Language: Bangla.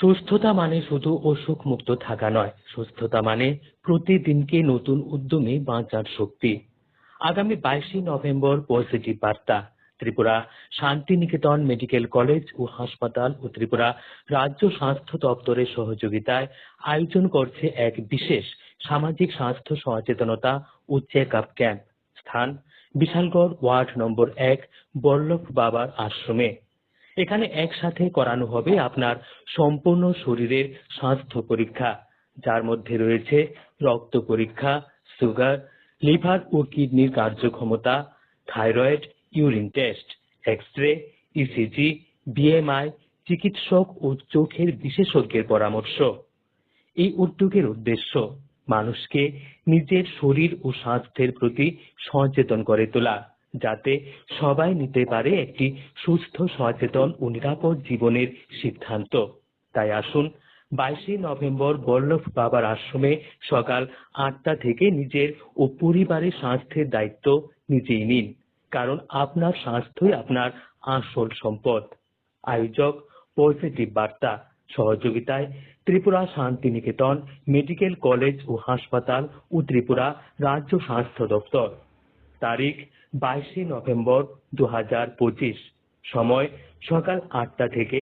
সুস্থতা মানে শুধু অসুখ মুক্ত থাকা নয়, সুস্থতা মানে প্রতিদিনকে নতুন উদ্যমে বাঁচার শক্তি। আগামী বাইশে নভেম্বর পজিটিভ বার্তা, ত্রিপুরা শান্তিনিকেতন মেডিকেল কলেজ ও হাসপাতাল ও ত্রিপুরা রাজ্য স্বাস্থ্য দপ্তরের সহযোগিতায় আয়োজন করছে এক বিশেষ সামাজিক স্বাস্থ্য সচেতনতা ও চেক আপ ক্যাম্প। স্থান, বিশালগড় ওয়ার্ড নম্বর এক বল্লভ বাবার আশ্রমে। এখানে একসাথে করানো হবে আপনার সম্পূর্ণ শরীরের স্বাস্থ্য পরীক্ষা। যার মধ্যে রয়েছে রক্ত পরীক্ষা, সুগার, লিভার ও কিডনির কার্যক্ষমতা, thyroid, urine test X ray ECG BMI চিকিৎসক ও চোখের বিশেষজ্ঞের পরামর্শ। এই উদ্যোগের উদ্দেশ্য, মানুষকে নিজের শরীর ও স্বাস্থ্যের প্রতি সচেতন করে তোলা। যাতে সবাই নিতে পারে একটি সুস্থ, সচেতন ও নিরাপদ জীবনের সিদ্ধান্ত। তাই আসুন, বাইশে নভেম্বর বল্লভ বাবার আশ্রমে সকাল আটটা থেকে নিজের ও পরিবারের স্বাস্থ্যের দায়িত্ব নিজেই নিন, কারণ আপনার স্বাস্থ্যই আপনার আসল সম্পদ। আয়োজক, পজিটিভ বার্তা, সহযোগিতায় ত্রিপুরা শান্তিনিকেতন মেডিকেল কলেজ ও হাসপাতাল ও ত্রিপুরা রাজ্য স্বাস্থ্য দপ্তর। তারিখ বাইশে নভেম্বর দু হাজার পঁচিশ। সময় সকাল আটটা থেকে